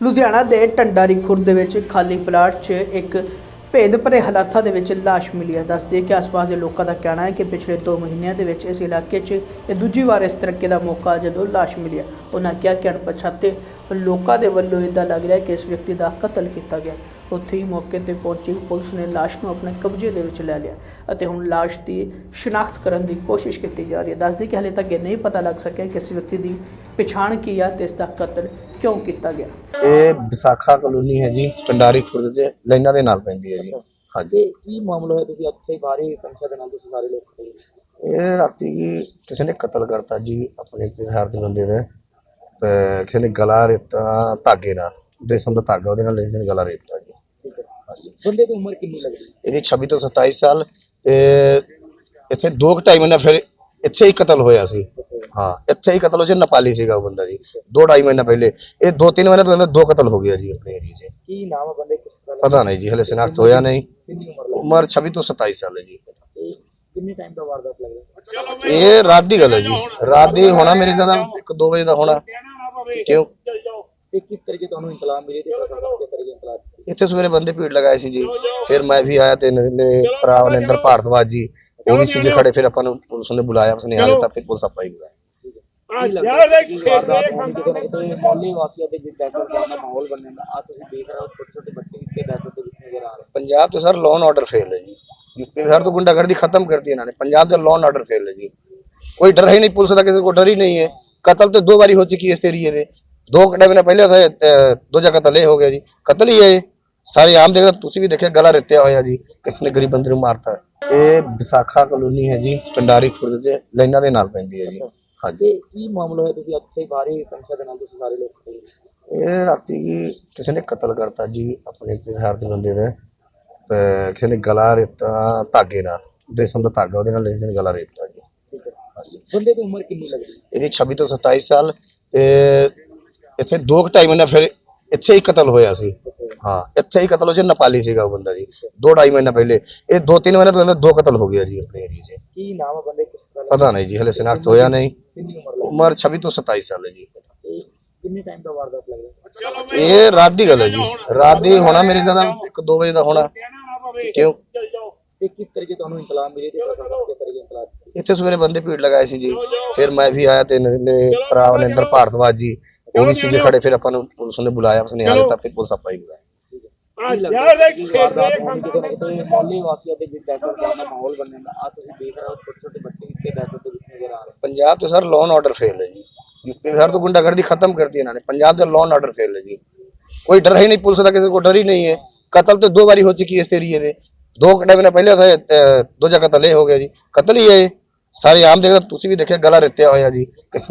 ਲੁਧਿਆਣਾ ਦੇ ਟੰਡਾਰੀ ਖੁਰਦ ਦੇ ਵਿੱਚ ਖਾਲੀ ਪਲਾਟ 'ਚ ਇੱਕ ਭੇਦ ਭਰੇ ਹਾਲਾਤਾਂ ਦੇ ਵਿੱਚ ਲਾਸ਼ ਮਿਲੀ ਹੈ। ਦੱਸਦੇ ਕਿ ਆਸ-ਪਾਸ ਦੇ ਲੋਕਾਂ ਦਾ ਕਹਿਣਾ ਹੈ ਕਿ ਪਿਛਲੇ 2 ਮਹੀਨਿਆਂ ਦੇ ਵਿੱਚ ਇਸ ਇਲਾਕੇ 'ਚ ਇਹ ਦੂਜੀ ਵਾਰ ਇਸ ਤਰੱਕੇ ਦਾ ਮੌਕਾ ਜਦੋਂ ਲਾਸ਼ ਮਿਲੀ ਹੈ। ਉਹਨਾਂ ਕਿਹਾ ਕਿ ਅਣਪਛਾਤੇ ਲੋਕਾਂ ਦੇ ਵੱਲੋਂ ਇਦਾਂ ਲੱਗ ਰਿਹਾ ਕਿ ਇਸ ਵਿਅਕਤੀ ਦਾ ਕਤਲ ਕੀਤਾ ਗਿਆ ਉੱਥੇ ਹੀ ਮੌਕੇ ਤੇ ਪਹੁੰਚੀ ਪੁਲਿਸ ਨੇ ਲਾਸ਼ ਨੂੰ ਆਪਣੇ ਕਬਜ਼ੇ ਦੇ ਵਿੱਚ ਲੈ ਲਿਆ ਅਤੇ ਹੁਣ ਲਾਸ਼ ਦੀ ਸ਼ਨਾਖਤ ਕਰਨ ਦੀ ਕੋਸ਼ਿਸ਼ ਕੀਤੀ ਜਾ ਰਹੀ ਹੈ। ਦੱਸਦੇ ਕਿ ਹਾਲੇ ਤੱਕ ਇਹ ਨਹੀਂ ਪਤਾ ਲੱਗ ਸਕਿਆ ਕਿ ਇਸ ਵਿਅਕਤੀ ਦੀ ਪਛਾਣ ਕੀ ਹੈ ਤੇ ਇਸ ਦਾ ਕਤਲ ਕਿਉਂ ਕੀਤਾ ਗਿਆ। ਇਹ ਵਿਸਾਖਾ ਕਲੋਨੀ ਹੈ ਜੀ ਪੰਡਾਰੀ ਖੁਰਦ ਚ ਲਾਈਨਾਂ ਦੇ ਨਾਲ ਪੈਂਦੀ ਹੈ ਜੀ। ਹਾਂਜੀ। ਕੀ ਮਾਮਲਾ ਹੋਇਆ ਤੁਸੀਂ? ਇੱਥੇ ਬਾਰੇ ਸੰਖਿਆ ਦੇ ਨਾਲ ਤੁਸੀਂ ਸਾਰੇ ਲੋਕ ਖੜੇ ਹੋ। ਇਹ ਰਾਤੀ ਕੀ ਕਿਸੇ ਨੇ ਕਤਲ ਕਰਤਾ ਜੀ ਆਪਣੇ ਬਿਹਾਰ ਦੇ ਬੰਦੇ ਦਾ। ਤੇ ਕਿਸੇ ਨੇ ਗਲਾ ਰੇਤਾ ਧਾਗੇ ਨਾਲ ਰੇਸ਼ਮ ਦਾ ਧਾਗਾ ਉਹਦੇ ਨਾਲ ਕਿਸੇ ਨੇ ਗਲਾ ਰੇਤਾ ਜੀ। ਬੰਦੇ ਦੀ ਉਮਰ ਕਿੰਨੀ ਲੱਗਦੀ? ਇਹਦੀ 26 ਤੋਂ 27 ਸਾਲ ਤੇ ਇੱਥੇ ਦੋ ਕੁ ਟਾਈਮ ਨਾਲ ਫਿਰ ਇੱਥੇ ਹੀ ਕਤਲ ਹੋਇਆ ਸੀ। ਹਾਂ ਇੱਥੇ ਹੀ ਕਤਲ ਹੋ ਸੀ ਨੇਪਾਲੀ ਸੀਗਾ ਉਹ ਬੰਦਾ ਜੀ। ਦੋ ਢਾਈ ਮਹੀਨਾ ਪਹਿਲੇ। ਇਹ ਦੋ ਤਿੰਨ ਮਹੀਨੇ ਤੋਂ ਪਹਿਲਾਂ ਦੋ ਕਤਲ ਹੋ ਗਿਆ ਜੀ ਆਪਣੇ ਏਰੀਏ 'ਚ। ਕੀ ਨਾਮ ਹੈ ਬੰਦੇ? ਕਿਸ ਤਰ੍ਹਾਂ ਪਤਾ ਨਹੀਂ ਜੀ ਹਲੇ ਸ਼ਨਾਖਤ ਹੋਇਆ ਨਹੀਂ। ਉਮਰ ਲੱਗਦੀ? ਉਮਰ 26 ਤੋਂ 27 ਸਾਲ ਹੈ ਜੀ। ਕਿੰਨੇ ਟਾਈਮ ਦਾ ਵਾਰਦਾਤ ਲੱਗਦਾ? ਇਹ ਰਾਤ ਦੀ ਗੱਲ ਹੈ ਜੀ। ਰਾਤ ਦੀ ਹੋਣਾ ਮੇਰੇ ਜ਼ਿਆਦਾ 1-2 ਵਜੇ ਦਾ ਹੋਣਾ। ਕਿਉਂ? ਤੇ ਕਿਸ ਤਰੀਕੇ ਤੁਹਾਨੂੰ ਇਤਲਾਹ ਮਿਲੀ ਤੇ ਪ੍ਰਸ਼ਾਸਨ ਕਿਸ ਤਰੀਕੇ ਇਤਲਾਹ ਦਿੱਤੀ ਇੱਥੇ ਸਵੇਰੇ ਬੰਦੇ ਭੀੜ ਲਗਾਏ ਸੀ ਜੀ ਫਿਰ ਮੈਂ ਵੀ ਆਇਆ ਤੇ ਨ- ਮੇਰੇ ਭਰਾ ਵਲਿੰਦਰ ਭਾਰਤਵਾਜ ਜੀ ਉਹ ਵੀ ਸੀਗੇ ਖੜੇ ਫਿਰ ਆਪਾਂ ਨੂੰ ਪੁਲਿਸ ਨੇ ਬੁਲਾਇਆ ਉਸਨੇ ਆ ਦਿੱਤਾ ਫਿਰ ਪੁਲਿਸ ਆਪਾਂ ਹੀ ਬੁਲਾਇਆ ਕੀ ਲੱਗਦਾ ਕਿ ਵਾਰਦਾਤ ਹੋਣੀ ਕਿਤੇ ਨਾ ਕਿਤੇ ਮੌਲੀ ਵਾਸੀਆਂ ਦੇ ਵਿੱਚ ਦਹਿਸ਼ਤ ਦਾ ਮਾਹੌਲ ਬਣਨ ਦਾ ਆ ਤੁਸੀਂ ਦੇਖ ਰਹੇ ਹੋ ਛੋਟੇ ਛੋਟੇ ਬੱਚੇ ਇੱਥੇ ਦਹਿਸ਼ਤ ਦੇ ਵਿੱਚ ਨਜ਼ਰ ਆ ਰਹੇ ਪੰਜਾਬ ਤੋਂ ਸਰ ਲੋਨ ਆਰਡਰ ਫੇਲ ਹੈ ਜੀ ਯੂਪੀ ਬਿਹਾਰ ਤੋਂ ਗੁੰਡਾਗਰਦੀ ਖਤਮ ਕਰਤੀ ਇਹਨਾਂ ਨੇ ਪੰਜਾਬ ਦਾ ਲੋਨ ਆਰਡਰ ਫੇਲ ਹੈ ਜੀ ਕੋਈ ਡਰ ਹੀ ਨਹੀਂ ਪੁਲਿਸ ਦਾ ਕਿਸੇ को डर ही नहीं है कत्ल तो दो बारी हो चुकी है इस एरिए ਦੇ ਦੋ ਘੰਟੇ ਨੇ ਪਹਿਲੇ ਅਹ, ਦੂਜਾ ਕਤਲ ਇਹ ਹੋ ਗਿਆ ਜੀ। ਕਤਲ ਹੀ ਹੈ। ਸਾਰੇ ਆਮ ਦੇਖੋ ਤੁਸੀਂ ਵੀ ਦੇਖਿਆ ਗਲਾ ਰਿੱਤਿਆ ਹੋਇਆ ਜੀ। ਕਿਸ ਨੇ ਗਰੀਬ ਬੰਦੇ ਨੂੰ ਮਾਰਤਾ। ਇਹ ਵਿਸਾਖਾ ਕਲੋਨੀ ਹੈ ਜੀ ਪੰਡਾਰੀ ਖੁਰਦ ਚ ਲਾਈਨਾਂ ਦੇ ਨਾਲ ਪੈਂਦੀ ਹੈ ਜੀ। ਹਾਂਜੀ। ਕੀ ਮਾਮਲਾ ਹੋਇਆ? ਤੁਸੀਂ ਇੱਥੇ ਬਾਰੇ ਸੰਖਿਆ ਦੇ ਨਾਲ ਤੁਸੀਂ ਸਾਰੇ ਲੋਕ ਖੜੇ ਹੋ। ਇਹ ਰਾਤੀ ਕੀ ਕਿਸੇ ਨੇ ਕਤਲ ਕਰਤਾ ਜੀ ਆਪਣੇ ਬਿਹਾਰ ਦੇ ਬੰਦੇ ਦਾ। ਤੇ ਕਿਸੇ ਨੇ ਗਲਾ ਰੇਤਾ ਧਾਗੇ ਨਾਲ। ਰੇਸ਼ਮ ਦਾ ਧਾਗਾ ਉਹਦੇ ਨਾਲ ਕਿਸੇ ਨੇ ਗਲਾ ਰੇਤਾ ਜੀ। ਠੀਕ ਹੈ। ਹਾਂਜੀ। ਬੰਦੇ ਦੀ ਉਮਰ ਕਿੰਨੀ ਲੱਗਦੀ? ਇਹਦੀ 26 ਤੋਂ 27 ਸਾਲ ਤੇ ਇੱਥੇ ਦੋ ਕੁ ਟਾਈਮ ਨਾਲ ਫਿਰ ਇੱਥੇ ਹੀ ਕਤਲ ਹੋਇਆ ਸੀ। ਹਾਂ ਇੱਥੇ ਹੀ ਕਤਲ ਹੋ ਸੀ ਨੇਪਾਲੀ ਸੀਗਾ ਉਹ ਬੰਦਾ ਜੀ। ਦੋ ਢਾਈ ਮਹੀਨਾ ਪਹਿਲੇ। ਇਹ ਦੋ ਤਿੰਨ ਮਹੀਨੇ ਤੋਂ ਪਹਿਲਾਂ ਦੋ ਕਤਲ ਹੋ ਗਿਆ ਜੀ ਆਪਣੇ ਏਰੀਏ 'ਚ। ਕੀ ਨਾਮ ਹੈ ਬੰਦੇ? ਕਿਸ ਤਰ੍ਹਾਂ ਪਤਾ ਨਹੀਂ ਜੀ ਹਲੇ ਸ਼ਨਾਖਤ ਹੋਇਆ ਨਹੀਂ। ਉਮਰ ਲੱਗਦੀ ਉਮਰ 26 ਤੋਂ 27 ਸਾਲ ਹੈ ਜੀ। ਕਿੰਨੇ ਟਾਈਮ ਦਾ ਵਾਰਦਾਤ ਲੱਗਦਾ ਇਹ ਰਾਤ ਦੀ ਗੱਲ ਹੈ ਜੀ। ਰਾਤ ਦੀ ਹੋਣਾ ਮੇਰੇ ਜ਼ਿਆਦਾ 1-2 ਵਜੇ ਦਾ ਹੋਣਾ। ਕਿਉਂ? ਤੇ ਕਿਸ ਤਰੀਕੇ ਤੁਹਾਨੂੰ ਇਤਲਾਹ ਮਿਲੀ ਤੇ ਪ੍ਰਸ਼ਾਸਨ ਕਿਸ ਤਰੀਕੇ ਇਤਲਾਹ ਦਿੱਤੀ ਇੱਥੇ ਸਵੇਰੇ ਬੰਦੇ ਭੀੜ ਲਗਾਏ ਸੀ ਜੀ। ਫਿਰ ਮੈਂ ਵੀ ਆਇਆ ਤੇ ਮੇਰੇ ਭਰਾ ਵਲਿੰਦਰ ਭਾਰਤਵਾਜ ਜੀ। ਉਹ ਵੀ ਸੀਗੇ ਖੜੇ ਫਿਰ ਆਪਾਂ ਨੂੰ ਪੁਲਿਸ ਨੇ ਬੁਲਾਇਆ ਉਸਨੇ ਆ ਦਿੱਤਾ ਫਿਰ ਪੁਲਿਸ ਆਪਾਂ ਹੀ ਬੁਲਾਇਆ ਕੀ ਲੱਗਦਾ ਕਿ ਵਾਰਦਾਤ ਹੋਣੀ ਕਿਤੇ ਨਾ ਕਿਤੇ ਮੌਲੀ ਵਾਸੀਆਂ ਦੇ ਵਿੱਚ ਦਹਿਸ਼ਤ ਦਾ ਮਾਹੌਲ ਬਣਨ ਦਾ ਆ ਤੁਸੀਂ ਦੇਖ ਰਹੇ ਹੋ ਛੋਟੇ ਛੋਟੇ ਬੱਚੇ ਇੱਥੇ ਦਹਿਸ਼ਤ ਦੇ ਵਿੱਚ ਨਜ਼ਰ ਆ ਰਹੇ ਪੰਜਾਬ ਤੋਂ ਸਰ ਲੋਨ ਆਰਡਰ ਫੇਲ ਹੈ ਜੀ ਯੂਪੀ ਬਿਹਾਰ ਤੋਂ ਗੁੰਡਾਗਰਦੀ ਖਤਮ ਕਰਤੀ ਇਹਨਾਂ ਨੇ ਪੰਜਾਬ ਦਾ ਲੋਨ ਆਰਡਰ ਫੇਲ ਹੈ ਜੀ ਕੋਈ ਡਰ ਹੀ ਨਹੀਂ ਪੁਲਿਸ ਦਾ ਕਿਸੇ को डर ही नहीं है कत्ल तो दो बारी हो चुकी है इस एरिए ਦੇ ਦੋ ਘੰਟੇ ਨੇ ਪਹਿਲੇ ਹੋਏ ਅਹ, ਦੂਜਾ ਕਤਲ ਇਹ ਹੋ ਗਿਆ ਜੀ ਕਤਲ ਹੀ ਹੈ ਇਹ। ਸਾਰੇ ਆਮ ਦੇਖੋ ਤੁਸੀਂ ਵੀ ਦੇਖਿਆ ਗਲਾ ਰਿੱਤਿਆ ਹੋਇਆ ਜੀ ਕਿਸ